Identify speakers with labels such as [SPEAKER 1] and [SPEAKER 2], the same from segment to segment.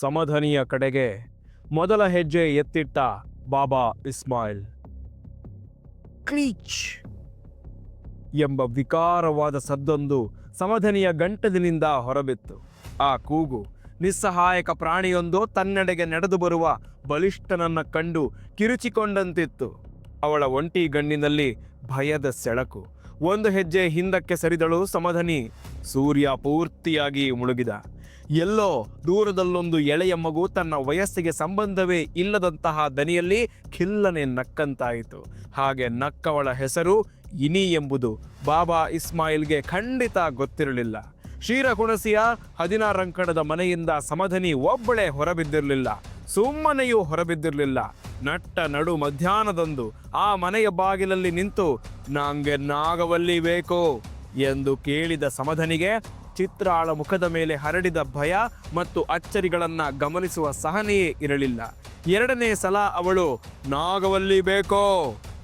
[SPEAKER 1] ಸಮಧನಿಯ ಕಡೆಗೆ ಮೊದಲ ಹೆಜ್ಜೆ ಎತ್ತಿಟ್ಟ ಬಾಬಾ ಇಸ್ಮಾಯಿಲ್. ಕ್ಲೀಚ್ ಎಂಬ ವಿಕಾರವಾದ ಸದ್ದೊಂದು ಸಮಧನಿಯ ಗಂಟಲಿನಿಂದ ಹೊರಬಿತ್ತು. ಆ ಕೂಗು ನಿಸ್ಸಹಾಯಕ ಪ್ರಾಣಿಯೊಂದು ತನ್ನೆಡೆಗೆ ನಡೆದು ಬರುವ ಬಲಿಷ್ಠನನ್ನ ಕಂಡು ಕಿರುಚಿಕೊಂಡಂತಿತ್ತು. ಅವಳ ಒಂಟಿ ಗಣ್ಣಿನಲ್ಲಿ ಭಯದ ಸೆಳಕು. ಒಂದು ಹೆಜ್ಜೆ ಹಿಂದಕ್ಕೆ ಸರಿದಳು ಸಮಧನಿ. ಸೂರ್ಯ ಪೂರ್ತಿಯಾಗಿ ಮುಳುಗಿದ. ಎಲ್ಲೋ ದೂರದಲ್ಲೊಂದು ಎಳೆಯ ಮಗು ತನ್ನ ವಯಸ್ಸಿಗೆ ಸಂಬಂಧವೇ ಇಲ್ಲದಂತಹ ದನಿಯಲ್ಲಿ ಖಿಲ್ಲನೆ ನಕ್ಕಂತಾಯಿತು. ಹಾಗೆ ನಕ್ಕವಳ ಹೆಸರು ಇನಿ ಎಂಬುದು. ಬಾಬಾ ಇಸ್ಮಾಯಿಲ್ಗೆ ಖಂಡಿತ ಗೊತ್ತಿರಲಿಲ್ಲ. ಕ್ಷೀರಕುಣಸಿಯ ಹದಿನಾರಂಕಣದ ಮನೆಯಿಂದ ಸಮಧನಿ ಒಬ್ಬಳೇ ಹೊರಬಿದ್ದಿರಲಿಲ್ಲ. ಸುಮ್ಮನೆಯೂ ಹೊರಬಿದ್ದಿರಲಿಲ್ಲ. ನಟ್ಟ ನಡು ಮಧ್ಯಾಹ್ನದಂದು ಆ ಮನೆಯ ಬಾಗಿಲಲ್ಲಿ ನಿಂತು, ನಂಗೆ ನಾಗವಲ್ಲಿ ಬೇಕು ಎಂದು ಕೇಳಿದ ಸಮಧನಿಗೆ ಚಿತ್ರಾಳ ಮುಖದ ಮೇಲೆ ಹರಡಿದ ಭಯ ಮತ್ತು ಅಚ್ಚರಿಗಳನ್ನು ಗಮನಿಸುವ ಸಹನೆಯೇ ಇರಲಿಲ್ಲ. ಎರಡನೇ ಸಲ ಅವಳು, ನಾಗವಲ್ಲಿ ಬೇಕೋ?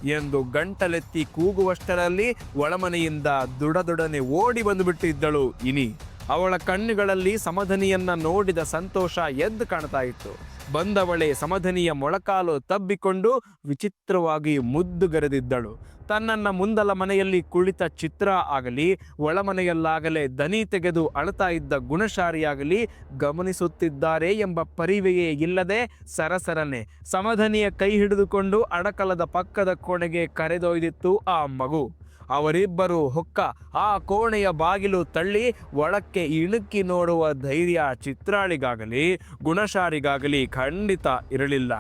[SPEAKER 1] ಎಂದು ಗಂಟಲೆತ್ತಿ ಕೂಗುವಷ್ಟರಲ್ಲಿ ಒಳಮನೆಯಿಂದ ದುಡದೊಡನೆ ಓಡಿ ಬಂದುಬಿಟ್ಟಿದ್ದಳು ಇನಿ. ಅವಳ ಕಣ್ಣುಗಳಲ್ಲಿ ಸಮಧನಿಯನ್ನ ನೋಡಿದ ಸಂತೋಷ ಎದ್ದು ಕಾಣ್ತಾ ಇತ್ತು. ಬಂದವಳೆ ಸಮಧನಿಯ ಮೊಳಕಾಲು ತಬ್ಬಿಕೊಂಡು ವಿಚಿತ್ರವಾಗಿ ಮುದ್ದುಗರೆದಿದ್ದಳು ತನ್ನನ್ನ ಮುಂದಲ ಮನೆಯಲ್ಲಿ ಕುಳಿತ ಚಿತ್ರ ಆಗಲಿ, ಒಳಮನೆಯಲ್ಲಾಗಲೇ ದನಿ ತೆಗೆದು ಅಳತಾ ಇದ್ದ ಗುಣಶಾರಿಯಾಗಲಿ ಗಮನಿಸುತ್ತಿದ್ದಾರೆ ಎಂಬ ಪರಿವೆಯೇ ಇಲ್ಲದೆ ಸರಸರನೆ. ಸಮಧನಿಯ ಕೈ ಹಿಡಿದುಕೊಂಡು ಅಡಕಲದ ಪಕ್ಕದ ಕೋಣೆಗೆ ಕರೆದೊಯ್ದಿತ್ತು ಆ ಮಗು. ಅವರಿಬ್ಬರು ಹೊಕ್ಕ ಆ ಕೋಣೆಯ ಬಾಗಿಲು ತಳ್ಳಿ ಒಳಕ್ಕೆ ಇಣುಕಿ ನೋಡುವ ಧೈರ್ಯ ಚಿತ್ರಾಳಿಗಾಗಲಿ ಗುಣಶಾರಿಗಾಗಲಿ ಖಂಡಿತ ಇರಲಿಲ್ಲ.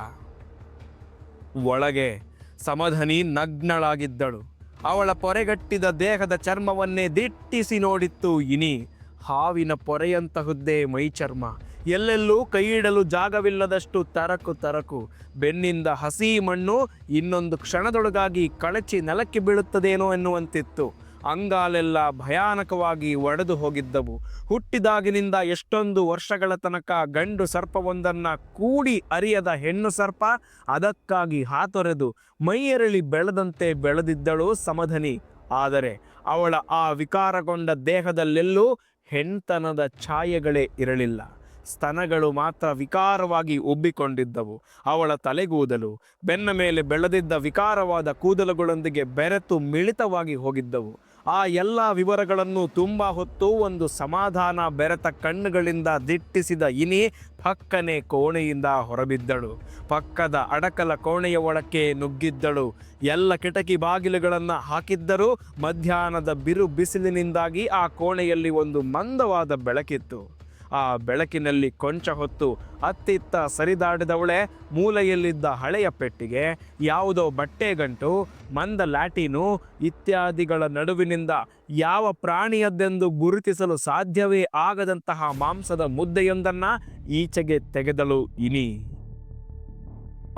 [SPEAKER 1] ಒಳಗೆ ಸಮಧನಿ ನಗ್ನಳಾಗಿದ್ದಳು. ಅವಳ ಪೊರೆಗಟ್ಟಿದ ದೇಹದ ಚರ್ಮವನ್ನೇ ದಿಟ್ಟಿಸಿ ನೋಡಿತ್ತು ಇನಿ. ಹಾವಿನ ಪೊರೆಯಂತಹುದ್ದೇ ಮೈಚರ್ಮ. ಎಲ್ಲೆಲ್ಲೂ ಕೈಯಿಡಲು ಜಾಗವಿಲ್ಲದಷ್ಟು ತರಕು ತರಕು. ಬೆನ್ನಿಂದ ಹಸಿ ಮಣ್ಣು ಇನ್ನೊಂದು ಕ್ಷಣದೊಳಗಾಗಿ ಕಳಚಿ ನೆಲಕ್ಕೆ ಬೀಳುತ್ತದೇನೋ ಎನ್ನುವಂತಿತ್ತು. ಅಂಗಾಲೆಲ್ಲ ಭಯಾನಕವಾಗಿ ಒಡೆದು ಹೋಗಿದ್ದವು. ಹುಟ್ಟಿದಾಗಿನಿಂದ ಎಷ್ಟೊಂದು ವರ್ಷಗಳ ತನಕ ಗಂಡು ಸರ್ಪವೊಂದನ್ನು ಕೂಡಿ ಅರಿಯದ ಹೆಣ್ಣು ಸರ್ಪ ಅದಕ್ಕಾಗಿ ಹಾತೊರೆದು ಮೈಯರಳಿ ಬೆಳೆದಂತೆ ಬೆಳೆದಿದ್ದಳು ಸಮಧನಿ. ಆದರೆ ಅವಳ ಆ ವಿಕಾರಗೊಂಡ ದೇಹದಲ್ಲೆಲ್ಲೂ ಹೆಣ್ತನದ ಛಾಯೆಗಳೇ ಇರಲಿಲ್ಲ. ಸ್ತನಗಳು ಮಾತ್ರ ವಿಕಾರವಾಗಿ ಉಬ್ಬಿಕೊಂಡಿದ್ದವು. ಅವಳ ತಲೆಗೂದಲು, ಬೆನ್ನ ಮೇಲೆ ಬೆಳೆದಿದ್ದ ವಿಕಾರವಾದ ಕೂದಲುಗಳೊಂದಿಗೆ ಬೆರೆತು ಮಿಳಿತವಾಗಿ ಹೋಗಿದ್ದವು. ಆ ಎಲ್ಲ ವಿವರಗಳನ್ನು ತುಂಬ ಹೊತ್ತು ಒಂದು ಸಮಾಧಾನ ಬೆರೆತ ಕಣ್ಣುಗಳಿಂದ ದಿಟ್ಟಿಸಿದ ಇನಿ ಪಕ್ಕನೆ ಕೋಣೆಯಿಂದ ಹೊರಬಿದ್ದಳು. ಪಕ್ಕದ ಅಡಕಲ ಕೋಣೆಯ ಒಳಕ್ಕೆ ನುಗ್ಗಿದ್ದಳು. ಎಲ್ಲ ಕಿಟಕಿ ಬಾಗಿಲುಗಳನ್ನು ಹಾಕಿದ್ದರೂ ಮಧ್ಯಾಹ್ನದ ಬಿರು ಬಿಸಿಲಿನಿಂದಾಗಿ ಆ ಕೋಣೆಯಲ್ಲಿ ಒಂದು ಮಂದವಾದ ಬೆಳಕಿತ್ತು. ಆ ಬೆಳಕಿನಲ್ಲಿ ಕೊಂಚ ಹೊತ್ತು ಅತ್ತಿತ್ತ ಸರಿದಾಡಿದವಳೆ ಮೂಲೆಯಲ್ಲಿದ್ದ ಹಳೆಯ ಪೆಟ್ಟಿಗೆ, ಯಾವುದೋ ಬಟ್ಟೆಗಂಟು ಮಂದ ಲ್ಯಾಟಿನು ಇತ್ಯಾದಿಗಳ ನಡುವಿನಿಂದ ಯಾವ ಪ್ರಾಣಿಯದ್ದೆಂದು ಗುರುತಿಸಲು ಸಾಧ್ಯವೇ ಆಗದಂತಹ ಮಾಂಸದ ಮುದ್ದೆಯೊಂದನ್ನು ಈಚೆಗೆ ತೆಗೆದಳು ಇನಿ.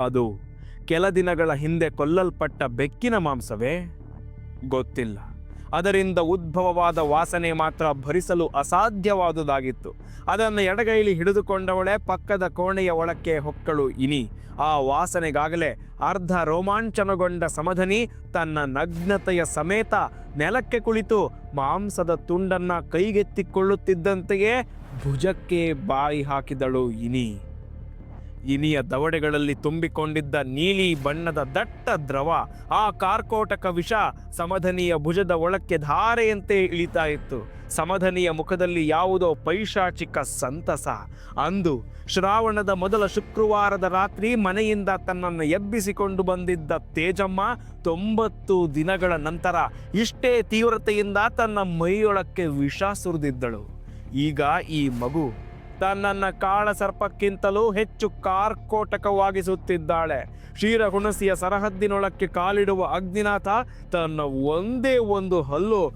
[SPEAKER 1] ಅದು ಕೆಲ ದಿನಗಳ ಹಿಂದೆ ಕೊಲ್ಲಲ್ಪಟ್ಟ ಬೆಕ್ಕಿನ ಮಾಂಸವೇ? ಗೊತ್ತಿಲ್ಲ. ಅದರಿಂದ ಉದ್ಭವವಾದ ವಾಸನೆ ಮಾತ್ರ ಭರಿಸಲು ಅಸಾಧ್ಯವಾದುದಾಗಿತ್ತು. ಅದನ್ನು ಎಡಗೈಲಿ ಹಿಡಿದುಕೊಂಡವಳೆ ಪಕ್ಕದ ಕೋಣೆಯ ಒಳಕ್ಕೆ ಹೊಕ್ಕಳು ಇನಿ. ಆ ವಾಸನೆಗಾಗಲೇ ಅರ್ಧ ರೋಮಾಂಚನಗೊಂಡ ಸಮಧನಿ ತನ್ನ ನಗ್ನತೆಯ ಸಮೇತ ನೆಲಕ್ಕೆ ಕುಳಿತು ಮಾಂಸದ ತುಂಡನ್ನ ಕೈಗೆತ್ತಿಕೊಳ್ಳುತ್ತಿದ್ದಂತೆಯೇ ಭುಜಕ್ಕೆ ಬಾಯಿ ಹಾಕಿದಳು ಇನಿ. ಇನಿಯ ದವಡೆಗಳಲ್ಲಿ ತುಂಬಿಕೊಂಡಿದ್ದ ನೀಲಿ ಬಣ್ಣದ ದಟ್ಟ ದ್ರವ ಆ ಕಾರ್ಕೋಟಕ ವಿಷ ಸಮಧನಿಯ ಭುಜದ ಒಳಕ್ಕೆ ಧಾರೆಯಂತೆ ಇಳಿತಾ ಇತ್ತು. ಸಮಧನಿಯ ಮುಖದಲ್ಲಿ ಯಾವುದೋ ಪೈಶಾಚಿಕ ಸಂತಸ. ಅಂದು ಶ್ರಾವಣದ ಮೊದಲ ಶುಕ್ರವಾರದ ರಾತ್ರಿ ಮನೆಯಿಂದ ತನ್ನನ್ನು ಎಬ್ಬಿಸಿಕೊಂಡು ಬಂದಿದ್ದ ತೇಜಮ್ಮ ತೊಂಬತ್ತು ದಿನಗಳ ನಂತರ ಇಷ್ಟೇ ತೀವ್ರತೆಯಿಂದ ತನ್ನ ಮೈಯೊಳಕ್ಕೆ ವಿಷ ಸುರಿದಿದ್ದಳು. ಈಗ ಈ ಮಗು ತನ್ನನ್ನ ಕಾಳ ಸರ್ಪಕ್ಕಿಂತಲೂ ಹೆಚ್ಚು ಕಾರ್ಕೋಟಕವಾಗಿಸುತ್ತಿದ್ದಾಳೆ. ಕ್ಷೀರಹುಣಸಿಯ ಸರಹದ್ದಿನೊಳಕ್ಕೆ ಕಾಲಿಡುವ ಅಗ್ನಿನಾಥ ತನ್ನ ಒಂದೇ ಒಂದು ಹಲ್ಲು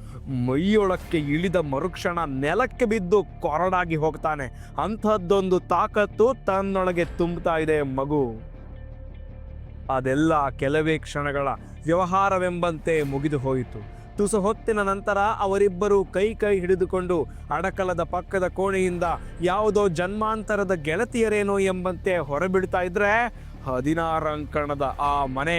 [SPEAKER 1] ಮೈಯೊಳಕ್ಕೆ ಇಳಿದ ಮರುಕ್ಷಣ ನೆಲಕ್ಕೆ ಬಿದ್ದು ಕೊರಡಾಗಿ ಹೋಗ್ತಾನೆ. ಅಂಥದ್ದೊಂದು ತಾಕತ್ತು ತನ್ನೊಳಗೆ ತುಂಬುತ್ತಾ ಇದೆ ಮಗು. ಅದೆಲ್ಲ ಕೆಲವೇ ಕ್ಷಣಗಳ ವ್ಯವಹಾರವೆಂಬಂತೆ ಮುಗಿದು ಹೋಯಿತು ತುಸು ಹೊತ್ತಿನ ನಂತರ ಅವರಿಬ್ಬರು ಕೈ ಕೈ ಹಿಡಿದುಕೊಂಡು ಅಡಕಲದ ಪಕ್ಕದ ಕೋಣೆಯಿಂದ ಯಾವುದೋ ಜನ್ಮಾಂತರದ ಗೆಳತಿಯರೇನೋ ಎಂಬಂತೆ ಹೊರಬಿಡ್ತಾ ಇದ್ರೆ ಹದಿನಾರಂಕಣದ ಆ ಮನೆ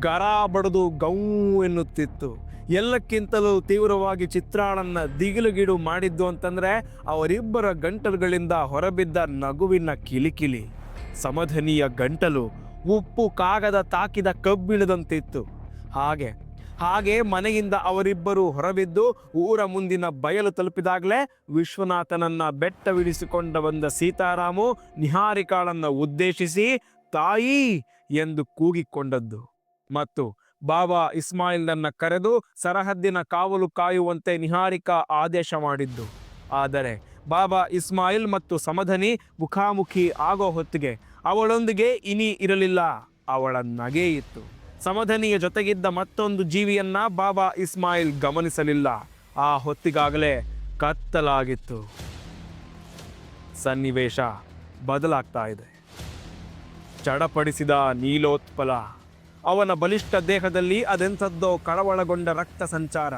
[SPEAKER 1] ಗರ ಬಡಿದು ಗೌ ಎನ್ನುತ್ತಿತ್ತು. ಎಲ್ಲಕ್ಕಿಂತಲೂ ತೀವ್ರವಾಗಿ ಚಿತ್ರಾಳನ್ನ ದಿಗಿಲುಗಿಡು ಮಾಡಿದ್ದು ಅಂತಂದ್ರೆ ಅವರಿಬ್ಬರ ಗಂಟಲುಗಳಿಂದ ಹೊರಬಿದ್ದ ನಗುವಿನ ಕಿಲಿಕಿಲಿ. ಸಮಧನಿಯ ಗಂಟಲು ಉಪ್ಪು ಕಾಗದ ತಾಕಿದ ಕಬ್ಬಿಣದಂತಿತ್ತು. ಹಾಗೆ ಹಾಗೆ ಮನೆಯಿಂದ ಅವರಿಬ್ಬರು ಹೊರಬಿದ್ದು ಊರ ಮುಂದಿನ ಬಯಲು ತಲುಪಿದಾಗಲೇ ವಿಶ್ವನಾಥನನ್ನ ಬೆಟ್ಟವಿಡಿಸಿಕೊಂಡ ಬಂದ ಸೀತಾರಾಮು ನಿಹಾರಿಕಾಳನ್ನ ಉದ್ದೇಶಿಸಿ, ತಾಯಿ! ಎಂದು ಕೂಗಿಕೊಂಡದ್ದು. ಮತ್ತು ಬಾಬಾ ಇಸ್ಮಾಯಿಲ್ನನ್ನ ಕರೆದು ಸರಹದ್ದಿನ ಕಾವಲು ಕಾಯುವಂತೆ ನಿಹಾರಿಕಾ ಆದೇಶ ಮಾಡಿದ್ದು. ಆದರೆ ಬಾಬಾ ಇಸ್ಮಾಯಿಲ್ ಮತ್ತು ಸಮಧನಿ ಮುಖಾಮುಖಿ ಆಗೋ ಹೊತ್ತಿಗೆ ಅವಳೊಂದಿಗೆ ಇನಿ ಇರಲಿಲ್ಲ. ಅವಳ ನಗೆ ಇತ್ತು. ಸಮಧನಿಯ ಜೊತೆಗಿದ್ದ ಮತ್ತೊಂದು ಜೀವಿಯನ್ನ ಬಾಬಾ ಇಸ್ಮಾಯಿಲ್ ಗಮನಿಸಲಿಲ್ಲ. ಆ ಹೊತ್ತಿಗಾಗಲೇ ಕತ್ತಲಾಗಿತ್ತು. ಸನ್ನಿವೇಶ ಬದಲಾಗ್ತಾ ಇದೆ. ಚಡಪಡಿಸಿದ ನೀಲೋತ್ಪಲ, ಅವನ ಬಲಿಷ್ಠ ದೇಹದಲ್ಲಿ ಅದೆಂಥದ್ದೋ ಕಳವಳಗೊಂಡ ರಕ್ತ ಸಂಚಾರ,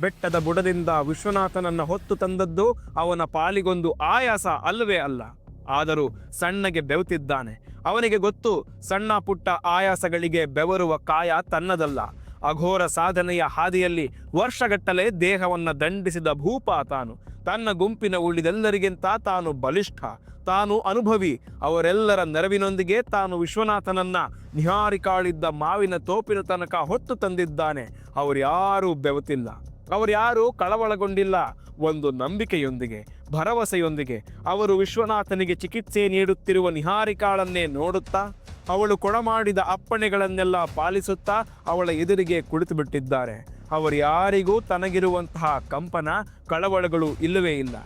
[SPEAKER 1] ಬೆಟ್ಟದ ಬುಡದಿಂದ ವಿಶ್ವನಾಥನನ್ನ ಹೊತ್ತು ತಂದದ್ದು ಅವನ ಪಾಲಿಗೊಂದು ಆಯಾಸ ಅಲ್ಲವೇ ಅಲ್ಲ. ಆದರೂ ಸಣ್ಣಗೆ ಬೆವುತಿದ್ದಾನೆ. ಅವನಿಗೆ ಗೊತ್ತು, ಸಣ್ಣ ಪುಟ್ಟ ಆಯಾಸಗಳಿಗೆ ಬೆವರುವ ಕಾಯ ತನ್ನದಲ್ಲ. ಅಘೋರ ಸಾಧನೆಯ ಹಾದಿಯಲ್ಲಿ ವರ್ಷಗಟ್ಟಲೆ ದೇಹವನ್ನು ದಂಡಿಸಿದ ಭೂಪ ತಾನು. ತನ್ನ ಗುಂಪಿನ ಉಳಿದೆಲ್ಲರಿಗಿಂತ ತಾನು ಬಲಿಷ್ಠ. ತಾನು ಅನುಭವಿ. ಅವರೆಲ್ಲರ ನೆರವಿನೊಂದಿಗೆ ತಾನು ವಿಶ್ವನಾಥನನ್ನ ನಿಹಾರಿಕಾಳಿದ್ದ ಮಾವಿನ ತೋಪಿನ ತನಕ ಹೊತ್ತು ತಂದಿದ್ದಾನೆ. ಅವರ್ಯಾರೂ ಬೆವತಿಲ್ಲ. ಅವರ್ಯಾರೂ ಕಳವಳಗೊಂಡಿಲ್ಲ. ಒಂದು ನಂಬಿಕೆಯೊಂದಿಗೆ. ಭರವಸೆಯೊಂದಿಗೆ ಅವರು ವಿಶ್ವನಾಥನಿಗೆ ಚಿಕಿತ್ಸೆ ನೀಡುತ್ತಿರುವ ನಿಹಾರಿಕಾಳನ್ನೇ ನೋಡುತ್ತಾ, ಅವಳು ಕೊಡಮಾಡಿದ ಅಪ್ಪಣೆಗಳನ್ನೆಲ್ಲ ಪಾಲಿಸುತ್ತಾ ಅವಳ ಎದುರಿಗೆ ಕುಳಿತು ಬಿಟ್ಟಿದ್ದಾರೆ ಅವರ್ಯಾರಿಗೂ ತನಗಿರುವಂತಹ ಕಂಪನ, ಕಳವಳಗಳು ಇಲ್ಲವೇ ಇಲ್ಲ.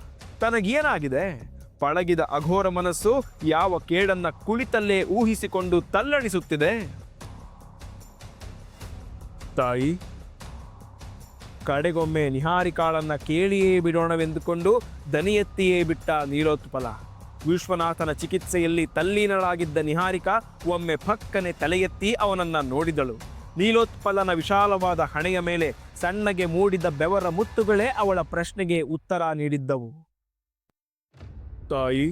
[SPEAKER 1] ತನಗೇನಾಗಿದೆ? ಪಳಗಿದ ಅಘೋರ ಮನಸ್ಸು ಯಾವ ಕೇಡನ್ನ ಕುಳಿತಲ್ಲೇ ಊಹಿಸಿಕೊಂಡು ತಲ್ಲಣಿಸುತ್ತಿದೆ? ತಾಯಿ ಕಡೆಗೊಮ್ಮೆ ನಿಹಾರಿಕಾಳನ್ನ ಕೇಳಿಯೇ ಬಿಡೋಣವೆಂದುಕೊಂಡು ದನಿಯೆತ್ತಿಯೇ ಬಿಟ್ಟ ನೀಲೋತ್ಪಲ. ವಿಶ್ವನಾಥನ ಚಿಕಿತ್ಸೆಯಲ್ಲಿ ತಲ್ಲೀನಳಾಗಿದ್ದ ನಿಹಾರಿಕಾ ಒಮ್ಮೆ ಪಕ್ಕನೆ ತಲೆಯೆತ್ತಿ ಅವನನ್ನು ನೋಡಿದಳು. ನೀಲೋತ್ಪಲನ ವಿಶಾಲವಾದ ಹಣೆಯ ಮೇಲೆ ಸಣ್ಣಗೆ ಮೂಡಿದ ಬೆವರ ಮುತ್ತುಗಳೇ ಅವಳ ಪ್ರಶ್ನೆಗೆ ಉತ್ತರ ನೀಡಿದ್ದವು. ತಾಯಿ,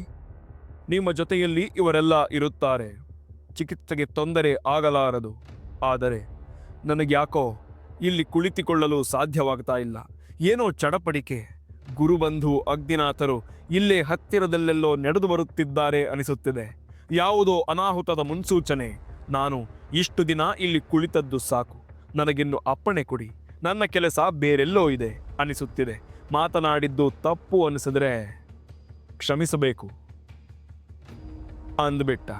[SPEAKER 1] ನಿಮ್ಮ ಜೊತೆಯಲ್ಲಿ ಇವರೆಲ್ಲ ಇರುತ್ತಾರೆ. ಚಿಕಿತ್ಸೆಗೆ ತೊಂದರೆ ಆಗಲಾರದು. ಆದರೆ ನನಗ್ಯಾಕೋ ಇಲ್ಲಿ ಕುಳಿತುಕೊಳ್ಳಲು ಸಾಧ್ಯವಾಗ್ತಾ ಇಲ್ಲ. ಏನೋ ಚಡಪಡಿಕೆ. ಗುರುಬಂಧು ಅಗ್ನಿನಾಥರು ಇಲ್ಲೇ ಹತ್ತಿರದಲ್ಲೆಲ್ಲೋ ನಡೆದು ಬರುತ್ತಿದ್ದಾರೆ ಅನಿಸುತ್ತಿದೆ. ಯಾವುದೋ ಅನಾಹುತದ ಮುನ್ಸೂಚನೆ. ನಾನು ಇಷ್ಟು ದಿನ ಇಲ್ಲಿ ಕುಳಿತದ್ದು ಸಾಕು. ನನಗಿನ್ನು ಅಪ್ಪಣೆ ಕೊಡಿ. ನನ್ನ ಕೆಲಸ ಬೇರೆಲ್ಲೋ ಇದೆ ಅನಿಸುತ್ತಿದೆ. ಮಾತನಾಡಿದ್ದು ತಪ್ಪು ಅನಿಸಿದ್ರೆ ಕ್ಷಮಿಸಬೇಕು. ಅಂದ್ಬಿಟ್ಟ.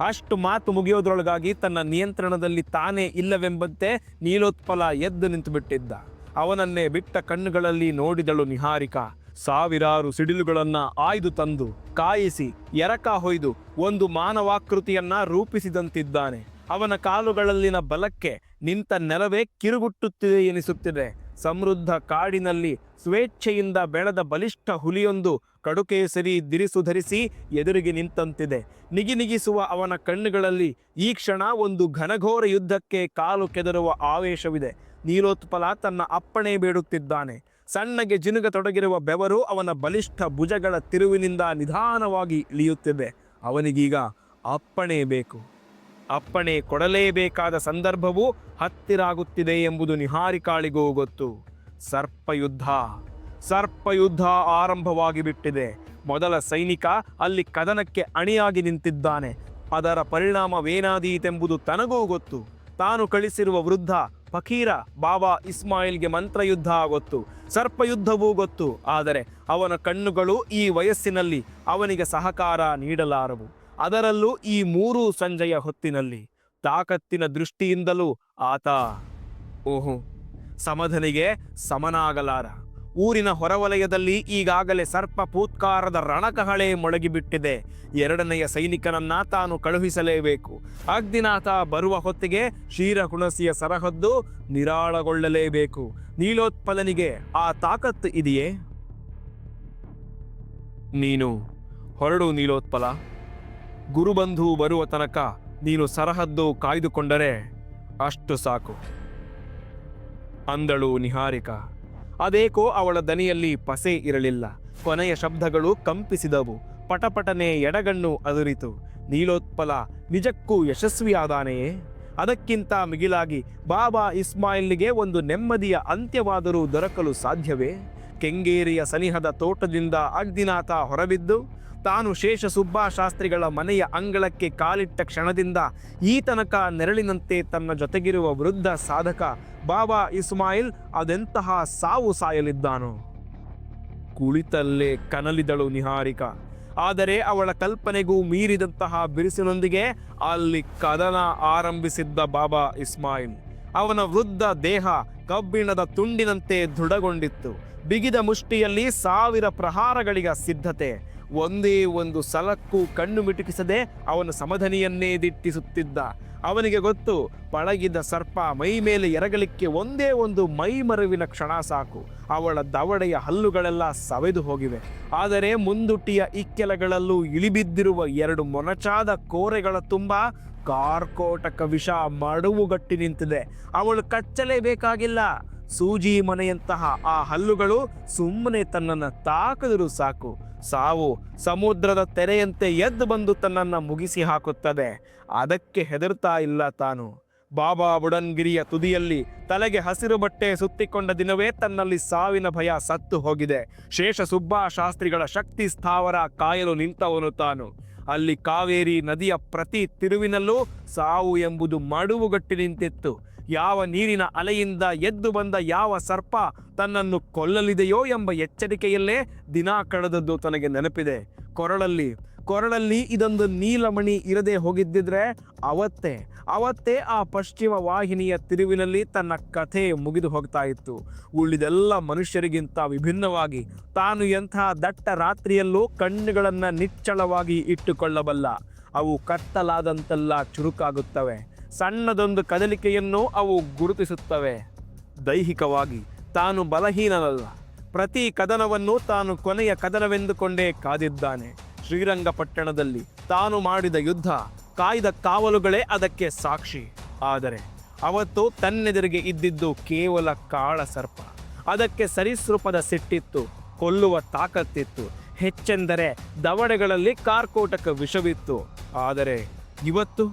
[SPEAKER 1] ಅಷ್ಟು ಮಾತು ಮುಗಿಯೋದ್ರೊಳಗಾಗಿ ತನ್ನ ನಿಯಂತ್ರಣದಲ್ಲಿ ತಾನೇ ಇಲ್ಲವೆಂಬಂತೆ ನೀಲೋತ್ಪಲ ಎದ್ದು ನಿಂತುಬಿಟ್ಟಿದ್ದ. ಅವನನ್ನೇ ಬಿಟ್ಟ ಕಣ್ಣುಗಳಲ್ಲಿ ನೋಡಿದಳು ನಿಹಾರಿಕಾ. ಸಾವಿರಾರು ಸಿಡಿಲುಗಳನ್ನ ಆಯ್ದು ತಂದು, ಕಾಯಿಸಿ, ಎರಕ ಹೊಯ್ದು ಒಂದು ಮಾನವಾಕೃತಿಯನ್ನ ರೂಪಿಸಿದಂತಿದ್ದಾನೆ. ಅವನ ಕಾಲುಗಳಲ್ಲಿನ ಬಲಕ್ಕೆ ನಿಂತ ನೆಲವೇ ಕಿರುಗುಟ್ಟುತ್ತಿದೆ ಎನಿಸುತ್ತಿದೆ. ಸಮೃದ್ಧ ಕಾಡಿನಲ್ಲಿ ಸ್ವೇಚ್ಛೆಯಿಂದ ಬೆಳೆದ ಬಲಿಷ್ಠ ಹುಲಿಯೊಂದು ಕಡುಕೇಸರಿ ದಿರಿಸು ಧರಿಸಿ ಎದುರಿಗೆ ನಿಂತಂತಿದೆ. ನಿಗಿನಿಗಿಸುವ ಅವನ ಕಣ್ಣುಗಳಲ್ಲಿ ಈ ಕ್ಷಣ ಒಂದು ಘನಘೋರ ಯುದ್ಧಕ್ಕೆ ಕಾಲು ಕೆದರುವ ಆವೇಶವಿದೆ. ನೀಲೋತ್ಪಲ ತನ್ನ ಅಪ್ಪಣೆ ಬೇಡುತ್ತಿದ್ದಾನೆ. ಸಣ್ಣಗೆ ಜಿನುಗತೊಡಗಿರುವ ಬೆವರು ಅವನ ಬಲಿಷ್ಠ ಭುಜಗಳ ತಿರುವಿನಿಂದ ನಿಧಾನವಾಗಿ ಇಳಿಯುತ್ತಿದೆ. ಅವನಿಗೀಗ ಅಪ್ಪಣೆ ಬೇಕು. ಅಪ್ಪಣೆ ಕೊಡಲೇಬೇಕಾದ ಸಂದರ್ಭವು ಹತ್ತಿರಾಗುತ್ತಿದೆ ಎಂಬುದು ನಿಹಾರಿಕಾಳಿಗೂ ಗೊತ್ತು. ಸರ್ಪಯುದ್ಧ. ಸರ್ಪಯುದ್ಧ ಆರಂಭವಾಗಿ ಬಿಟ್ಟಿದೆ ಮೊದಲ ಸೈನಿಕ ಅಲ್ಲಿ ಕದನಕ್ಕೆ ಅಣಿಯಾಗಿ ನಿಂತಿದ್ದಾನೆ. ಅದರ ಪರಿಣಾಮವೇನಾದೀತೆಂಬುದು ತನಗೂ ಗೊತ್ತು. ತಾನು ಕಳಿಸಿರುವ ವೃದ್ಧ ಫಕೀರ ಬಾಬಾ ಇಸ್ಮಾಯಿಲ್ಗೆ ಮಂತ್ರಯುದ್ಧ ಗೊತ್ತು. ಸರ್ಪಯುದ್ಧವೂ ಗೊತ್ತು. ಆದರೆ ಅವನ ಕಣ್ಣುಗಳು ಈ ವಯಸ್ಸಿನಲ್ಲಿ ಅವನಿಗೆ ಸಹಕಾರ ನೀಡಲಾರವು. ಅದರಲ್ಲೂ ಈ ಮೂರು ಸಂಜೆಯ ಹೊತ್ತಿನಲ್ಲಿ ತಾಕತ್ತಿನ ದೃಷ್ಟಿಯಿಂದಲೂ ಆತ, ಓಹೋ, ಸಮಧನಿಗೆ ಸಮನಾಗಲಾರ. ಊರಿನ ಹೊರವಲಯದಲ್ಲಿ ಈಗಾಗಲೇ ಸರ್ಪ ಪೂತ್ಕಾರದ ರಣಕಹಳೆ ಮೊಳಗಿಬಿಟ್ಟಿದೆ. ಎರಡನೆಯ ಸೈನಿಕನನ್ನ ತಾನು ಕಳುಹಿಸಲೇಬೇಕು. ಅಗ್ನಿನಾಥ ಬರುವ ಹೊತ್ತಿಗೆ ಕ್ಷೀರಹುಣಸಿಯ ಸರಹದ್ದು ನಿರಾಳಗೊಳ್ಳಲೇಬೇಕು. ನೀಲೋತ್ಪಲನಿಗೆ ಆ ತಾಕತ್ತು ಇದೆಯೇ? ನೀನು ಹೊರಡು ನೀಲೋತ್ಪಲ. ಗುರುಬಂಧು ಬರುವ ತನಕ ನೀನು ಸರಹದ್ದು ಕಾಯ್ದುಕೊಂಡರೆ ಅಷ್ಟು ಸಾಕು. ಅಂದಳು ನಿಹಾರಿಕಾ. ಅದೇಕೋ ಅವಳ ದನಿಯಲ್ಲಿ ಪಸೆ ಇರಲಿಲ್ಲ. ಕೊನೆಯ ಶಬ್ದಗಳು ಕಂಪಿಸಿದವು. ಪಟಪಟನೆ ಎಡಗಣ್ಣು ಅದುರಿತು. ನೀಲೋತ್ಪಲ, ನಿಜಕ್ಕೂ ಯಶಸ್ವಿಯಾದಾನೆಯೇ? ಅದಕ್ಕಿಂತ ಮಿಗಿಲಾಗಿ ಬಾಬಾ ಇಸ್ಮಾಯಿಲ್ಗೆ ಒಂದು ನೆಮ್ಮದಿಯ ಅಂತ್ಯವಾದರೂ ದೊರಕಲು ಸಾಧ್ಯವೇ? ಕೆಂಗೇರಿಯ ಸನಿಹದ ತೋಟದಿಂದ ಅಗ್ದಿನಾಥ ಹೊರಬಿದ್ದು ತಾನು ಶೇಷ ಸುಬ್ಬಾ ಶಾಸ್ತ್ರಿಗಳ ಮನೆಯ ಅಂಗಳಕ್ಕೆ ಕಾಲಿಟ್ಟ ಕ್ಷಣದಿಂದ ಈ ತನಕ ನೆರಳಿನಂತೆ ತನ್ನ ಜೊತೆಗಿರುವ ವೃದ್ಧ ಸಾಧಕ ಬಾಬಾ ಇಸ್ಮಾಯಿಲ್ ಅದೆಂತಹ ಸಾವು ಸಾಯಲಿದ್ದಾನೋ? ಕುಳಿತಲ್ಲೇ ಕನಲಿದಳು ನಿಹಾರಿಕ. ಆದರೆ ಅವಳ ಕಲ್ಪನೆಗೂ ಮೀರಿದಂತಹ ಬಿರುಸಿನೊಂದಿಗೆ ಅಲ್ಲಿ ಕದನ ಆರಂಭಿಸಿದ್ದ ಬಾಬಾ ಇಸ್ಮಾಯಿಲ್. ಅವನ ವೃದ್ಧ ದೇಹ ಕಬ್ಬಿಣದ ತುಂಡಿನಂತೆ ದೃಢಗೊಂಡಿತ್ತು. ಬಿಗಿದ ಮುಷ್ಟಿಯಲ್ಲಿ ಸಾವಿರ ಪ್ರಹಾರಗಳಿಗ ಸಿದ್ಧತೆ. ಒಂದೇ ಒಂದು ಸಲಕ್ಕೂ ಕಣ್ಣು ಮಿಟುಕಿಸದೆ ಅವನ ಸಮಧನಿಯನ್ನೇ ದಿಟ್ಟಿಸುತ್ತಿದ್ದ. ಅವನಿಗೆ ಗೊತ್ತು, ಪಳಗಿದ ಸರ್ಪ ಮೈ ಮೇಲೆ ಎರಗಲಿಕ್ಕೆ ಒಂದೇ ಒಂದು ಮೈ ಮರವಿನ ಕ್ಷಣ ಸಾಕು. ಅವಳ ದವಡೆಯ ಹಲ್ಲುಗಳೆಲ್ಲ ಸವೆದು ಹೋಗಿವೆ. ಆದರೆ ಮುಂದುಟ್ಟಿಯ ಇಕ್ಕೆಲಗಳಲ್ಲೂ ಇಳಿಬಿದ್ದಿರುವ ಎರಡು ಮೊನಚಾದ ಕೋರೆಗಳ ತುಂಬ ಕಾರ್ಕೋಟಕ ವಿಷ ಮಡುವುಗಟ್ಟಿ ನಿಂತಿದೆ. ಅವಳು ಕಚ್ಚಲೇಬೇಕಾಗಿಲ್ಲ. ಸೂಜಿ ಮನೆಯಂತಹ ಆ ಹಲ್ಲುಗಳು ಸುಮ್ಮನೆ ತನ್ನನ್ನು ತಾಕದಿರು ಸಾಕು. ಸಾವು ಸಮುದ್ರದ ತೆರೆಯಂತೆ ಎದ್ದು ಬಂದು ತನ್ನನ್ನು ಮುಗಿಸಿ ಹಾಕುತ್ತದೆ. ಅದಕ್ಕೆ ಹೆದರ್ತಾ ಇಲ್ಲ ತಾನು. ಬಾಬಾ ಬುಡನ್ಗಿರಿಯ ತುದಿಯಲ್ಲಿ ತಲೆಗೆ ಹಸಿರು ಬಟ್ಟೆ ಸುತ್ತಿಕೊಂಡ ದಿನವೇ ತನ್ನಲ್ಲಿ ಸಾವಿನ ಭಯ ಸತ್ತು ಹೋಗಿದೆ. ಶೇಷ ಸುಬ್ಬಾ ಶಾಸ್ತ್ರಿಗಳ ಶಕ್ತಿ ಸ್ಥಾವರ ಕಾಯಲು ನಿಂತವನು ತಾನು. ಅಲ್ಲಿ ಕಾವೇರಿ ನದಿಯ ಪ್ರತಿ ತಿರುವಿನಲ್ಲೂ ಸಾವು ಎಂಬುದು ಮಡುವುಗಟ್ಟಿ ನಿಂತಿತ್ತು. ಯಾವ ನೀರಿನ ಅಲೆಯಿಂದ ಎದ್ದು ಬಂದ ಯಾವ ಸರ್ಪ ತನ್ನನ್ನು ಕೊಲ್ಲಲಿದೆಯೋ ಎಂಬ ಎಚ್ಚರಿಕೆಯಲ್ಲೇ ದಿನ ಕಳೆದದ್ದು ತನಗೆ ನೆನಪಿದೆ. ಕೊರಳಲ್ಲಿ ಕೊರಳಲ್ಲಿ ಇದೊಂದು ನೀಲಮಣಿ ಇರದೆ ಹೋಗಿದ್ದಿದ್ರೆ ಅವತ್ತೇ ಅವತ್ತೇ ಆ ಪಶ್ಚಿಮ ವಾಹಿನಿಯ ತಿರುವಿನಲ್ಲಿ ತನ್ನ ಕಥೆ ಮುಗಿದು ಹೋಗ್ತಾ ಇತ್ತು. ಉಳಿದೆಲ್ಲ ಮನುಷ್ಯರಿಗಿಂತ ವಿಭಿನ್ನವಾಗಿ, ತಾನು ಎಂಥ ದಟ್ಟ ರಾತ್ರಿಯಲ್ಲೂ ಕಣ್ಣುಗಳನ್ನು ನಿಚ್ಚಳವಾಗಿ ಇಟ್ಟುಕೊಳ್ಳಬಲ್ಲ. ಅವು ಕತ್ತಲಾದಂತೆಲ್ಲ ಚುರುಕಾಗುತ್ತವೆ. ಸಣ್ಣದೊಂದು ಕದಲಿಕೆಯನ್ನು ಅವು ಗುರುತಿಸುತ್ತವೆ. ದೈಹಿಕವಾಗಿ ತಾನು ಬಲಹೀನನಲ್ಲ. ಪ್ರತಿ ಕದನವನ್ನು ತಾನು ಕೊನೆಯ ಕದನವೆಂದುಕೊಂಡೇ ಕಾದಿದ್ದಾನೆ. ಶ್ರೀರಂಗಪಟ್ಟಣದಲ್ಲಿ ತಾನು ಮಾಡಿದ ಯುದ್ಧ, ಕಾಯ್ದ ಕಾವಲುಗಳೇ ಅದಕ್ಕೆ ಸಾಕ್ಷಿ. ಆದರೆ ಅವತ್ತು ತನ್ನೆದುರಿಗೆ ಇದ್ದಿದ್ದು ಕೇವಲ ಕಾಳ ಸರ್ಪ. ಅದಕ್ಕೆ ಸರಿಸೃಪದ ಸಿಟ್ಟಿತ್ತು, ಕೊಲ್ಲುವ ತಾಕತ್ತಿತ್ತು. ಹೆಚ್ಚೆಂದರೆ ದವಡೆಗಳಲ್ಲಿ ಕಾರ್ಕೋಟಕ ವಿಷವಿತ್ತು. ಆದರೆ ಇವತ್ತು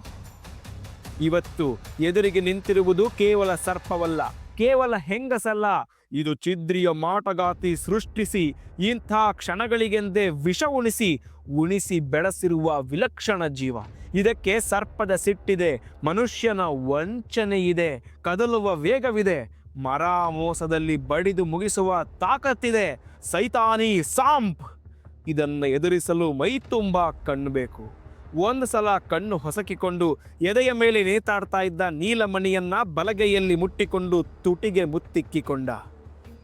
[SPEAKER 1] ಇವತ್ತು ಎದುರಿಗೆ ನಿಂತಿರುವುದು ಕೇವಲ ಸರ್ಪವಲ್ಲ, ಕೇವಲ ಹೆಂಗಸಲ್ಲ. ಇದು ಚಿದ್ರಿಯ ಮಾಟಗಾತಿ ಸೃಷ್ಟಿಸಿ, ಇಂಥ ಕ್ಷಣಗಳಿಗೆಂದೇ ವಿಷ ಉಣಿಸಿ ಉಣಿಸಿ ಬೆಳೆಸಿರುವ ವಿಲಕ್ಷಣ ಜೀವ. ಇದಕ್ಕೆ ಸರ್ಪದ ಸಿಟ್ಟಿದೆ, ಮನುಷ್ಯನ ವಂಚನೆ ಇದೆ ಕದಲುವ ವೇಗವಿದೆ, ಮರ ಮೋಸದಲ್ಲಿ ಬಡಿದು ಮುಗಿಸುವ ತಾಕತ್ತಿದೆ, ಸೈತಾನಿ ಸಾಂಪ್. ಇದನ್ನು ಎದುರಿಸಲು ಮೈ ತುಂಬ ಕಣ್ಣು ಬೇಕು. ಒಂದು ಸಲ ಕಣ್ಣು ಹೊಸಕಿಕೊಂಡು ಎದೆಯ ಮೇಲೆ ನೇತಾಡ್ತಾ ಇದ್ದ ನೀಲಮಣಿಯನ್ನ ಬಲಗೈಯಲ್ಲಿ ಮುಟ್ಟಿಕೊಂಡು ತುಟಿಗೆ ಮುತ್ತಿಕ್ಕಿಕೊಂಡ.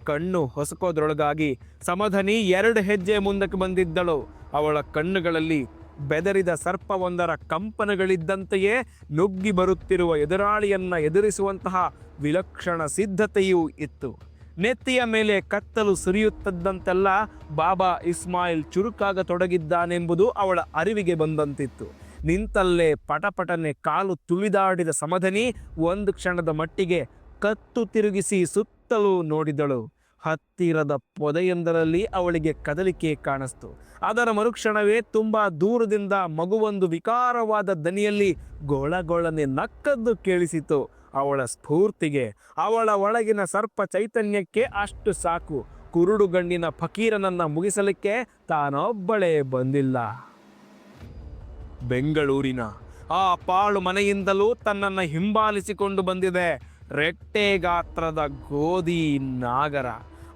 [SPEAKER 1] ಕಣ್ಣು ಹೊಸಕೋದ್ರೊಳಗಾಗಿ ಸಮಧನಿ ಎರಡು ಹೆಜ್ಜೆ ಮುಂದಕ್ಕೆ ಬಂದಿದ್ದಳು. ಅವಳ ಕಣ್ಣುಗಳಲ್ಲಿ ಬೆದರಿದ ಸರ್ಪವೊಂದರ ಕಂಪನಗಳಿದ್ದಂತೆಯೇ ನುಗ್ಗಿ ಬರುತ್ತಿರುವ ಎದುರಾಳಿಯನ್ನ ಎದುರಿಸುವಂತಹ ವಿಲಕ್ಷಣ ಸಿದ್ಧತೆಯೂ ಇತ್ತು. ನೆತ್ತಿಯ ಮೇಲೆ ಕತ್ತಲು ಸುರಿಯುತ್ತದ್ದಂತೆಲ್ಲ ಬಾಬಾ ಇಸ್ಮಾಯಿಲ್ ಚುರುಕಾಗ ತೊಡಗಿದ್ದಾನೆಂಬುದು ಅವಳ ಅರಿವಿಗೆ ಬಂದಂತಿತ್ತು. ನಿಂತಲ್ಲೇ ಪಟಪಟನೆ ಕಾಲು ತುಳಿದಾಡಿದ ಸಮಧನಿ ಒಂದು ಕ್ಷಣದ ಮಟ್ಟಿಗೆ ಕತ್ತು ತಿರುಗಿಸಿ ಸುತ್ತಲೂ ನೋಡಿದಳು. ಹತ್ತಿರದ ಪೊದೆಯೊಂದರಲ್ಲಿ ಅವಳಿಗೆ ಕದಲಿಕೆ ಕಾಣಿಸ್ತು. ಅದರ ಮರುಕ್ಷಣವೇ ತುಂಬ ದೂರದಿಂದ ಮಗುವೊಂದು ವಿಕಾರವಾದ ದನಿಯಲ್ಲಿ ಗೊಳಗೊಳನೆ ನಕ್ಕದ್ದು ಕೇಳಿಸಿತು. ಅವಳ ಸ್ಫೂರ್ತಿಗೆ, ಅವಳ ಒಳಗಿನ ಸರ್ಪ ಚೈತನ್ಯಕ್ಕೆ ಅಷ್ಟು ಸಾಕು. ಕುರುಡು ಗಂಡಿನ ಫಕೀರನನ್ನ ಮುಗಿಸಲಿಕ್ಕೆ ತಾನೊಬ್ಬಳೇ ಬಂದಿಲ್ಲ. ಬೆಂಗಳೂರಿನ ಆ ಪಾಳು ಮನೆಯಿಂದಲೂ ತನ್ನನ್ನು ಹಿಂಬಾಲಿಸಿಕೊಂಡು ಬಂದಿದೆ ರೆಟ್ಟೆ ಗಾತ್ರದ ಗೋಧಿ ನಾಗರ.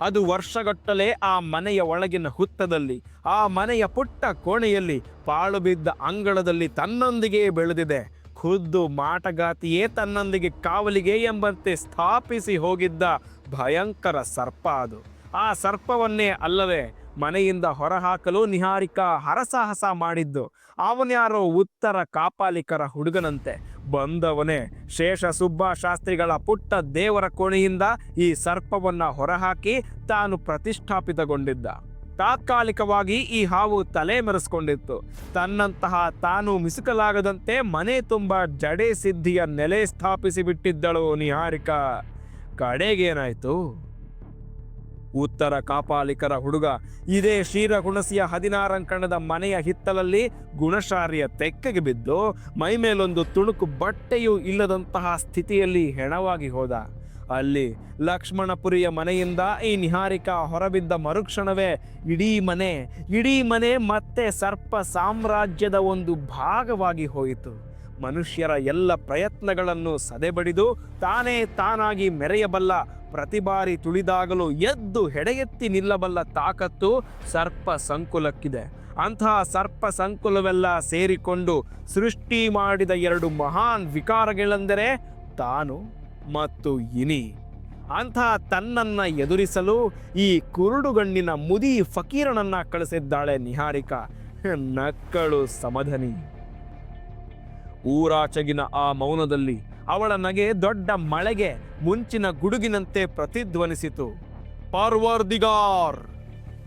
[SPEAKER 1] ಅದು ವರ್ಷಗಟ್ಟಲೆ ಆ ಮನೆಯ ಒಳಗಿನ ಹುತ್ತದಲ್ಲಿ, ಆ ಮನೆಯ ಪುಟ್ಟ ಕೋಣೆಯಲ್ಲಿ ಪಾಳು ಬಿದ್ದ ಅಂಗಳದಲ್ಲಿ ತನ್ನೊಂದಿಗೆ ಬೆಳೆದಿದೆ. ಖುದ್ದು ಮಾಟಗಾತಿಯೇ ತನ್ನೊಂದಿಗೆ ಕಾವಲಿಗೆ ಎಂಬಂತೆ ಸ್ಥಾಪಿಸಿ ಹೋಗಿದ್ದ ಭಯಂಕರ ಸರ್ಪ ಅದು. ಆ ಸರ್ಪವನ್ನೇ ಅಲ್ಲವೇ ಮನೆಯಿಂದ ಹೊರಹಾಕಲು ನಿಹಾರಿಕಾ ಹರಸಾಹಸ ಮಾಡಿದ್ದು. ಅವನ್ಯಾರೋ ಉತ್ತರ ಕಾಪಾಲಿಕರ ಹುಡುಗನಂತೆ. ಬಂದವನೇ ಶೇಷ ಸುಬ್ಬ ಶಾಸ್ತ್ರಿಗಳ ಪುಟ್ಟ ದೇವರ ಕೋಣೆಯಿಂದ ಈ ಸರ್ಪವನ್ನ ಹೊರಹಾಕಿ ತಾನು ಪ್ರತಿಷ್ಠಾಪಿತಗೊಂಡಿದ್ದ. ತಾತ್ಕಾಲಿಕವಾಗಿ ಈ ಹಾವು ತಲೆ ಮೆರೆಸ್ಕೊಂಡಿತ್ತು. ತನ್ನಂತಹ ತಾನು ಮಿಸುಕಲಾಗದಂತೆ ಮನೆ ತುಂಬ ಜಡೆ ಸಿದ್ಧಿಯ ನೆಲೆ ಸ್ಥಾಪಿಸಿ ಬಿಟ್ಟಿದ್ದಳು ನಿಹಾರಿಕಾ. ಕಡೆಗೇನಾಯ್ತು? ಉತ್ತರ ಕಾಪಾಲಿಕರ ಹುಡುಗ, ಇದೇ ಕ್ಷೀರಗುಣಸಿಯ ಹದಿನಾರಂಕಣದ ಮನೆಯ ಹಿತ್ತಲಲ್ಲಿ ಗುಣಶಾರಿಯ ತೆಕ್ಕೆಗೆ ಬಿದ್ದು ಮೈಮೇಲೊಂದು ತುಣುಕು ಬಟ್ಟೆಯೂ ಇಲ್ಲದಂತಹ ಸ್ಥಿತಿಯಲ್ಲಿ ಹೆಣವಾಗಿ ಹೋದ. ಅಲ್ಲಿ ಲಕ್ಷ್ಮಣಪುರಿಯ ಮನೆಯಿಂದ ಈ ನಿಹಾರಿಕಾ ಹೊರಬಿದ್ದ ಮರುಕ್ಷಣವೇ ಇಡೀ ಮನೆ ಇಡೀ ಮನೆ ಮತ್ತೆ ಸರ್ಪ ಸಾಮ್ರಾಜ್ಯದ ಒಂದು ಭಾಗವಾಗಿ ಹೋಯಿತು. ಮನುಷ್ಯರ ಎಲ್ಲ ಪ್ರಯತ್ನಗಳನ್ನು ಸದೆಬಡಿದು ತಾನೇ ತಾನಾಗಿ ಮೆರೆಯಬಲ್ಲ ಪ್ರತಿ ಬಾರಿ ತುಳಿದಾಗಲೂ ಎದ್ದು ಹೆಡೆಯೆತ್ತಿ ನಿಲ್ಲಬಲ್ಲ ತಾಕತ್ತು ಸರ್ಪ ಸಂಕುಲಕ್ಕಿದೆ. ಅಂತಹ ಸರ್ಪ ಸಂಕುಲವೆಲ್ಲ ಸೇರಿಕೊಂಡು ಸೃಷ್ಟಿ ಮಾಡಿದ ಎರಡು ಮಹಾನ್ ವಿಕಾರಗಳೆಂದರೆ ತಾನು. ಮತ್ತು ಇನಿ. ಅಂಥ ತನ್ನನ್ನ ಎದುರಿಸಲು ಈ ಕುರುಡುಗಣ್ಣಿನ ಮುದಿ ಫಕೀರನನ್ನು ಕಳಿಸಿದ್ದಾಳೆ ನಿಹಾರಿಕಾ. ನಕ್ಕಳು ಸಮಧನಿ. ಊರಾಚೆಗಿನ ಆ ಮೌನದಲ್ಲಿ ಅವಳ ನಗೆ ದೊಡ್ಡ ಮಳೆಗೆ ಮುಂಚಿನ ಗುಡುಗಿನಂತೆ ಪ್ರತಿಧ್ವನಿಸಿತು. ಪಾರ್ವರ್ದಿಗಾರ್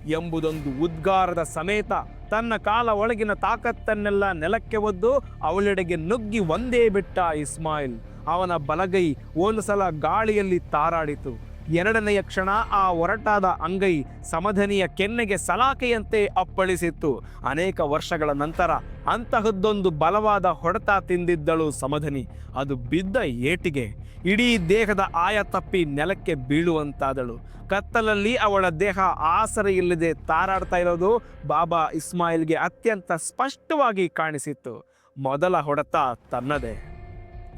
[SPEAKER 1] ಎಂಬುದೊಂದು ಉದ್ಗಾರದ ಸಮೇತ ತನ್ನ ಕಾಲ ಒಳಗಿನ ತಾಕತ್ತನ್ನೆಲ್ಲ ನೆಲಕ್ಕೆ ಒದ್ದು ಅವಳೆಡೆಗೆ ನುಗ್ಗಿ ಒಂದೇ ಬಿಟ್ಟ ಇಸ್ಮಾಯಿಲ್. ಅವನ ಬಲಗೈ ಒಂದು ಸಲ ಗಾಳಿಯಲ್ಲಿ ತಾರಾಡಿತು. ಎರಡನೆಯ ಕ್ಷಣ ಆ ಒರಟಾದ ಅಂಗೈ ಸಮಧನಿಯ ಕೆನ್ನೆಗೆ ಸಲಾಕೆಯಂತೆ ಅಪ್ಪಳಿಸಿತ್ತು. ಅನೇಕ ವರ್ಷಗಳ ನಂತರ ಅಂತಹದ್ದೊಂದು ಬಲವಾದ ಹೊಡೆತ ತಿಂದಿದ್ದಳು ಸಮಧನಿ. ಅದು ಬಿದ್ದ ಏಟಿಗೆ. ಇಡೀ ದೇಹದ ಆಯ ತಪ್ಪಿ ನೆಲಕ್ಕೆ ಬೀಳುವಂತಾದಳು. ಕತ್ತಲಲ್ಲಿ ಅವಳ ದೇಹ ಆಸರೆ ಇಲ್ಲದೆ ತಾರಾಡ್ತಾ ಇರೋದು ಬಾಬಾ ಇಸ್ಮಾಯಿಲ್ಗೆ ಅತ್ಯಂತ ಸ್ಪಷ್ಟವಾಗಿ ಕಾಣಿಸಿತ್ತು. ಮೊದಲ ಹೊಡೆತ ತನ್ನದೇ.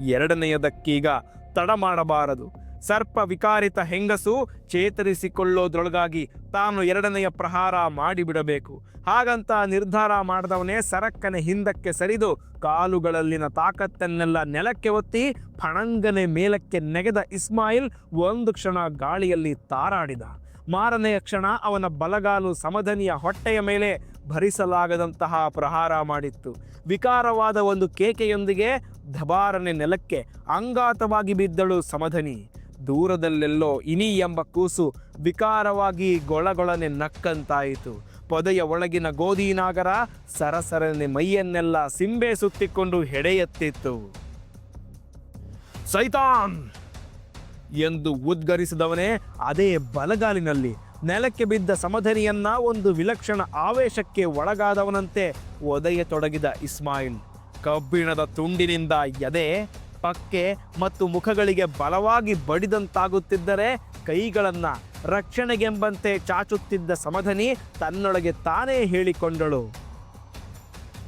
[SPEAKER 1] ಎರಡನೆಯದಕ್ಕೀಗ ತಡ ಮಾಡಬಾರದು. ಸರ್ಪ ವಿಕಾರಿತ ಹೆಂಗಸು ಚೇತರಿಸಿಕೊಳ್ಳೋದ್ರೊಳಗಾಗಿ ತಾನು ಎರಡನೆಯ ಪ್ರಹಾರ ಮಾಡಿಬಿಡಬೇಕು. ಹಾಗಂತ ನಿರ್ಧಾರ ಮಾಡಿದವನೇ ಸರಕ್ಕನೆ ಹಿಂದಕ್ಕೆ ಸರಿದು ಕಾಲುಗಳಲ್ಲಿನ ತಾಕತ್ತನ್ನೆಲ್ಲ ನೆಲಕ್ಕೆ ಒತ್ತಿ ಫಣಂಗನೆ ಮೇಲಕ್ಕೆ ನೆಗೆದ ಇಸ್ಮಾಯಿಲ್ ಒಂದು ಕ್ಷಣ ಗಾಳಿಯಲ್ಲಿ ತಾರಾಡಿದ. ಮಾರನೆಯ ಕ್ಷಣ ಅವನ ಬಲಗಾಲು ಸಮಧನಿಯ ಹೊಟ್ಟೆಯ ಮೇಲೆ ಭರಿಸಲಾಗದಂತಹ ಪ್ರಹಾರ ಮಾಡಿತ್ತು. ವಿಕಾರವಾದ ಒಂದು ಕೇಕೆಯೊಂದಿಗೆ ಧಬಾರನೆ ನೆಲಕ್ಕೆ ಅಂಗಾತವಾಗಿ ಬಿದ್ದಳು ಸಮಧನಿ. ದೂರದಲ್ಲೆಲ್ಲೋ ಇನಿ ಎಂಬ ಕೂಸು ವಿಕಾರವಾಗಿ ಗೊಳಗೊಳನೆ ನಕ್ಕಂತಾಯಿತು. ಪೊದೆಯ ಒಳಗಿನ ಗೋಧಿನಾಗರ ಸರಸರನೆ ಮೈಯನ್ನೆಲ್ಲ ಸಿಂಬೆ ಸುತ್ತಿಕೊಂಡು ಹೆಡೆಯತ್ತಿತ್ತು. ಸೈತಾನ್! ಎಂದು ಉದ್ಗರಿಸಿದವನೇ ಅದೇ ಬಲಗಾಲಿನಲ್ಲಿ ನೆಲಕ್ಕೆ ಬಿದ್ದ ಸಮಧನಿಯನ್ನ ಒಂದು ವಿಲಕ್ಷಣ ಆವೇಶಕ್ಕೆ ಒಳಗಾದವನಂತೆ ಒದೆಯತೊಡಗಿದ ಇಸ್ಮಾಯಿಲ್. ಕಬ್ಬಿಣದ ತುಂಡಿನಿಂದ ಎದೆ, ಪಕ್ಕೆ ಮತ್ತು ಮುಖಗಳಿಗೆ ಬಲವಾಗಿ ಬಡಿದಂತಾಗುತ್ತಿದ್ದರೆ ಕೈಗಳನ್ನ ರಕ್ಷಣೆಗೆಂಬಂತೆ ಚಾಚುತ್ತಿದ್ದ ಸಮಧನಿ ತನ್ನೊಳಗೆ ತಾನೇ ಹೇಳಿಕೊಂಡಳು.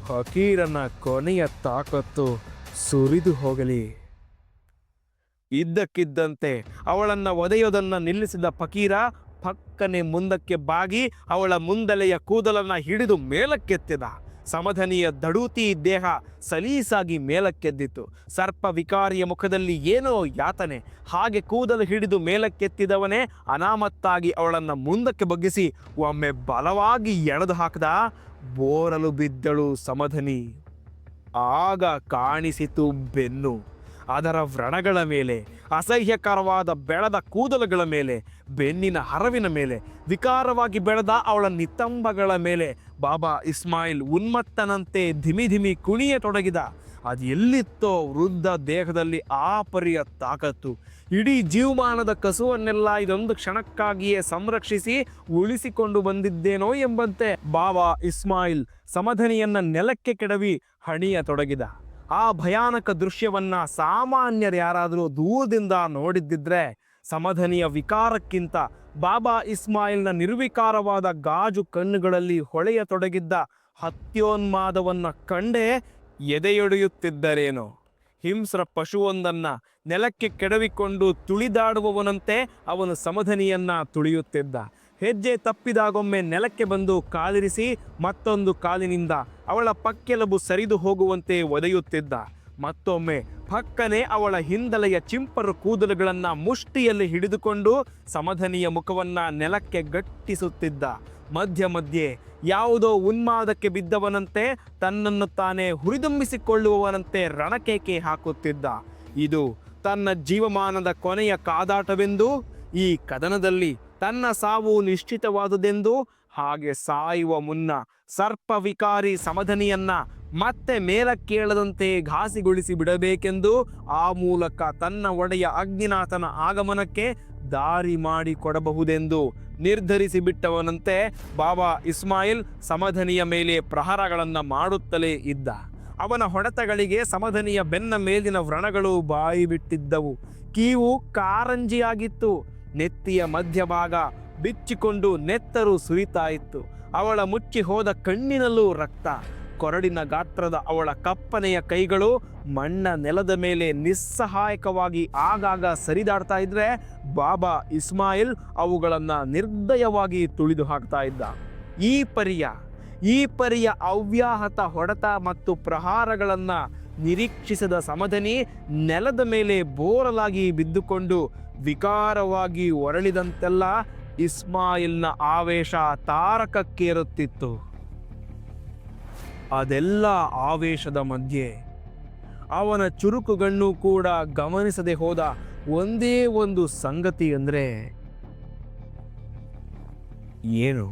[SPEAKER 1] ಹಕೀರನ ಕೊನೆಯ ತಾಕತ್ತು ಸುರಿದು ಹೋಗಲಿ. ಇದ್ದಕ್ಕಿದ್ದಂತೆ ಅವಳನ್ನ ಒದೆಯೋದನ್ನ ನಿಲ್ಲಿಸಿದ ಫಕೀರ ಪಕ್ಕನೆ ಮುಂದಕ್ಕೆ ಬಾಗಿ ಅವಳ ಮುಂದಲೆಯ ಕೂದಲನ್ನ ಹಿಡಿದು ಮೇಲಕ್ಕೆತ್ತಿದ. ಸಮಧನಿಯ ದಡೂತಿ ದೇಹ ಸಲೀಸಾಗಿ ಮೇಲಕ್ಕೆದ್ದಿತು. ಸರ್ಪ ವಿಕಾರಿಯ ಮುಖದಲ್ಲಿ ಏನೋ ಯಾತನೆ. ಹಾಗೆ ಕೂದಲು ಹಿಡಿದು ಮೇಲಕ್ಕೆತ್ತಿದವನೇ ಅನಾಮತ್ತಾಗಿ ಅವಳನ್ನ ಮುಂದಕ್ಕೆ ಬಗ್ಗಿಸಿ ಒಮ್ಮೆ ಬಲವಾಗಿ ಎಳೆದು ಹಾಕದ. ಬೋರಲು ಬಿದ್ದಳು ಸಮಧನಿ. ಆಗ ಕಾಣಿಸಿತು ಬೆನ್ನು. ಅದರ ವ್ರಣಗಳ ಮೇಲೆ, ಅಸಹ್ಯಕರವಾದ ಬೆಳೆದ ಕೂದಲುಗಳ ಮೇಲೆ, ಬೆನ್ನಿನ ಹರವಿನ ಮೇಲೆ, ವಿಕಾರವಾಗಿ ಬೆಳೆದ ಅವಳ ನಿತಂಬಗಳ ಮೇಲೆ ಬಾಬಾ ಇಸ್ಮಾಯಿಲ್ ಉನ್ಮತ್ತನಂತೆ ಧಿಮಿ ಧಿಮಿ ಕುಣಿಯತೊಡಗಿದ ಅದು ಎಲ್ಲಿತ್ತೋ ವೃದ್ಧ ದೇಹದಲ್ಲಿ ಆ ಪರಿಯ ತಾಕತ್ತು. ಇಡೀ ಜೀವಮಾನದ ಕಸುವನ್ನೆಲ್ಲ ಇದೊಂದು ಕ್ಷಣಕ್ಕಾಗಿಯೇ ಸಂರಕ್ಷಿಸಿ ಉಳಿಸಿಕೊಂಡು ಬಂದಿದ್ದೇನೋ ಎಂಬಂತೆ ಬಾಬಾ ಇಸ್ಮಾಯಿಲ್ ಸಮಧನಿಯನ್ನ ನೆಲಕ್ಕೆ ಕೆಡವಿ ಹಣಿಯತೊಡಗಿದ ಆ ಭಯಾನಕ ದೃಶ್ಯವನ್ನ ಸಾಮಾನ್ಯರು ಯಾರಾದರೂ ದೂರದಿಂದ ನೋಡಿದ್ದಿದ್ರೆ ಸಮಧನಿಯ ವಿಕಾರಕ್ಕಿಂತ ಬಾಬಾ ಇಸ್ಮಾಯಿಲ್ನ ನಿರ್ವಿಕಾರವಾದ ಗಾಜು ಕಣ್ಣುಗಳಲ್ಲಿ ಹೊಳೆಯ ತೊಡಗಿದ್ದ ಹತ್ಯೋನ್ಮಾದವನ್ನ ಕಂಡೇ ಎದೆಯೊಡೆಯುತ್ತಿದ್ದರೇನು. ಹಿಂಸ್ರ ಪಶುವೊಂದನ್ನ ನೆಲಕ್ಕೆ ಕೆಡವಿಕೊಂಡು ತುಳಿದಾಡುವವನಂತೆ ಅವನು ಸಮಧನಿಯನ್ನ ತುಳಿಯುತ್ತಿದ್ದ. ಹೆಜ್ಜೆ ತಪ್ಪಿದಾಗೊಮ್ಮೆ ನೆಲಕ್ಕೆ ಬಂದು ಕಾಲಿರಿಸಿ ಮತ್ತೊಂದು ಕಾಲಿನಿಂದ ಅವಳ ಪಕ್ಕೆಲಬು ಸರಿದು ಹೋಗುವಂತೆ ಒದೆಯುತ್ತಿದ್ದ. ಮತ್ತೊಮ್ಮೆ ಪಕ್ಕನೆ ಅವಳ ಹಿಂದಲೆಯ ಚಿಂಪರು ಕೂದಲುಗಳನ್ನ ಮುಷ್ಟಿಯಲ್ಲಿ ಹಿಡಿದುಕೊಂಡು ಸಮಧನಿಯ ಮುಖವನ್ನ ನೆಲಕ್ಕೆ ಗಟ್ಟಿಸುತ್ತಿದ್ದ. ಮಧ್ಯ ಮಧ್ಯೆ ಯಾವುದೋ ಉನ್ಮಾದಕ್ಕೆ ಬಿದ್ದವನಂತೆ ತನ್ನನ್ನು ತಾನೇ ಹುರಿದುಂಬಿಸಿಕೊಳ್ಳುವವನಂತೆ ರಣಕೇಕೆ ಹಾಕುತ್ತಿದ್ದ. ಇದು ತನ್ನ ಜೀವಮಾನದ ಕೊನೆಯ ಕಾದಾಟವೆಂದು ಈ ಕದನದಲ್ಲಿ ತನ್ನ ಸಾವು ನಿಶ್ಚಿತವಾದುದೆಂದು ಹಾಗೆ ಸಾಯುವ ಮುನ್ನ ಸರ್ಪವಿಕಾರಿ ಸಮಧನಿಯನ್ನ ಮತ್ತೆ ಮೇಲಕ್ಕೇಳದಂತೆ ಘಾಸಿಗೊಳಿಸಿ ಬಿಡಬೇಕೆಂದು ಆ ಮೂಲಕ ತನ್ನ ಒಡೆಯ ಅಗ್ನಿನಾಥನ ಆಗಮನಕ್ಕೆ ದಾರಿ ಮಾಡಿಕೊಡಬಹುದೆಂದು ನಿರ್ಧರಿಸಿ ಬಿಟ್ಟವನಂತೆ ಬಾಬಾ ಇಸ್ಮಾಯಿಲ್ ಸಮಧನಿಯ ಮೇಲೆ ಪ್ರಹಾರಗಳನ್ನು ಮಾಡುತ್ತಲೇ ಇದ್ದ. ಅವನ ಹೊಡೆತಗಳಿಗೆ ಸಮಧನಿಯ ಬೆನ್ನ ಮೇಲಿನ ವ್ರಣಗಳು ಬಾಯಿ ಬಿಟ್ಟಿದ್ದವು ಕೀವು ಕಾರಂಜಿಯಾಗಿತ್ತು. ನೆತ್ತಿಯ ಮಧ್ಯಭಾಗ ಬಿಚ್ಚಿಕೊಂಡು ನೆತ್ತರು ಸುರಿತಾ ಇತ್ತು ಅವಳ ಮುಚ್ಚಿ ಹೋದ ಕಣ್ಣಿನಲ್ಲೂ ರಕ್ತ. ಕೊರಡಿನ ಗಾತ್ರದ ಅವಳ ಕಪ್ಪನೆಯ ಕೈಗಳು ಮಣ್ಣ ನೆಲದ ಮೇಲೆ ನಿಸ್ಸಹಾಯಕವಾಗಿ ಆಗಾಗ ಸರಿದಾಡ್ತಾ ಇದ್ರೆ ಬಾಬಾ ಇಸ್ಮಾಯಿಲ್ ಅವುಗಳನ್ನು ನಿರ್ದಯವಾಗಿ ತುಳಿದು ಹಾಕ್ತಾ ಇದ್ದ. ಈ ಪರಿಯ ಈ ಪರಿಯ ಅವ್ಯಾಹತ ಹೊಡೆತ ಮತ್ತು ಪ್ರಹಾರಗಳನ್ನು ನಿರೀಕ್ಷಿಸದ ಸಮಧನಿ ನೆಲದ ಮೇಲೆ ಬೋರಲಾಗಿ ಬಿದ್ದುಕೊಂಡು ವಿಕಾರವಾಗಿ ಹೊರಳಿದಂತೆಲ್ಲ ಇಸ್ಮಾಯಿಲ್ನ ಆವೇಶ ತಾರಕಕ್ಕೇರುತ್ತಿತ್ತು. ಅದೆಲ್ಲ ಆವೇಶದ ಮಧ್ಯೆ ಅವನ ಚುರುಕುಗಣ್ಣು ಕೂಡ ಗಮನಿಸದೆ ಹೋದ ಒಂದೇ ಒಂದು ಸಂಗತಿ ಅಂದರೆ ಏನು?